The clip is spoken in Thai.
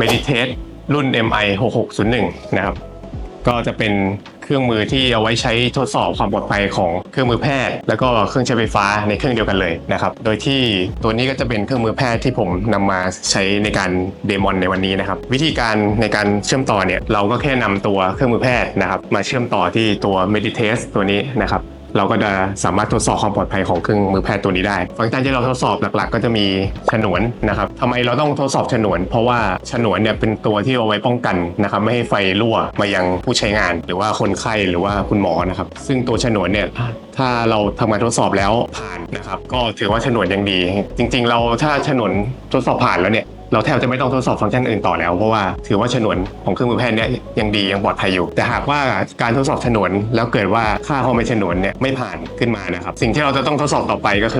Meditate รุ่น MI 6601นะครับ ก็จะเป็นเครื่องมือที่เอาไว้ใช้ทดสอบความปลอดภัยของเครื่องมือแพทย์ แล้วก็เครื่องใช้ไฟฟ้าในเครื่องเดียวกันเลยนะครับ โดยที่ตัวนี้ก็จะเป็นเครื่องมือแพทย์ที่ผมนำมาใช้ในการเดโมอนในวันนี้นะครับ วิธีการในการเชื่อมต่อเนี่ยเราก็แค่นำตัวเครื่องมือแพทย์นะครับ มาเชื่อมต่อที่ตัว Meditate ตัวนี้นะครับ เราก็จะสามารถทดสอบความปลอดภัยของเครื่องมือแพทย์ตัวนี้ได้ ฟังก์ชันที่เราทดสอบหลักๆ ก็จะมีฉนวนนะครับทำไมเราต้องทดสอบฉนวน เพราะว่าฉนวนเนี่ยเป็นตัวที่เอาไว้ป้องกันนะครับไม่ให้ไฟรั่วมายังผู้ใช้งาน หรือว่าคนไข้หรือว่าคุณหมอนะครับซึ่งตัวฉนวนเนี่ยถ้าเราทำการทดสอบแล้วผ่านนะครับก็ถือว่าฉนวนยังดี จริง ๆ เราถ้าฉนวนทดสอบผ่านแล้วเนี่ย เราแทบจะไม่ต้องทดสอบฟังก์ชันอื่นต่อแล้ว เพราะว่าถือว่าฉนวนของเครื่องมือแพทย์เนี่ยยังดียังปลอดภัยอยู่ แต่หากว่าการทดสอบฉนวนแล้วเกิดว่าค่าความเป็นฉนวนเนี่ยไม่ผ่านขึ้นมานะครับสิ่งที่เราจะต้องทดสอบต่อไปก็คือ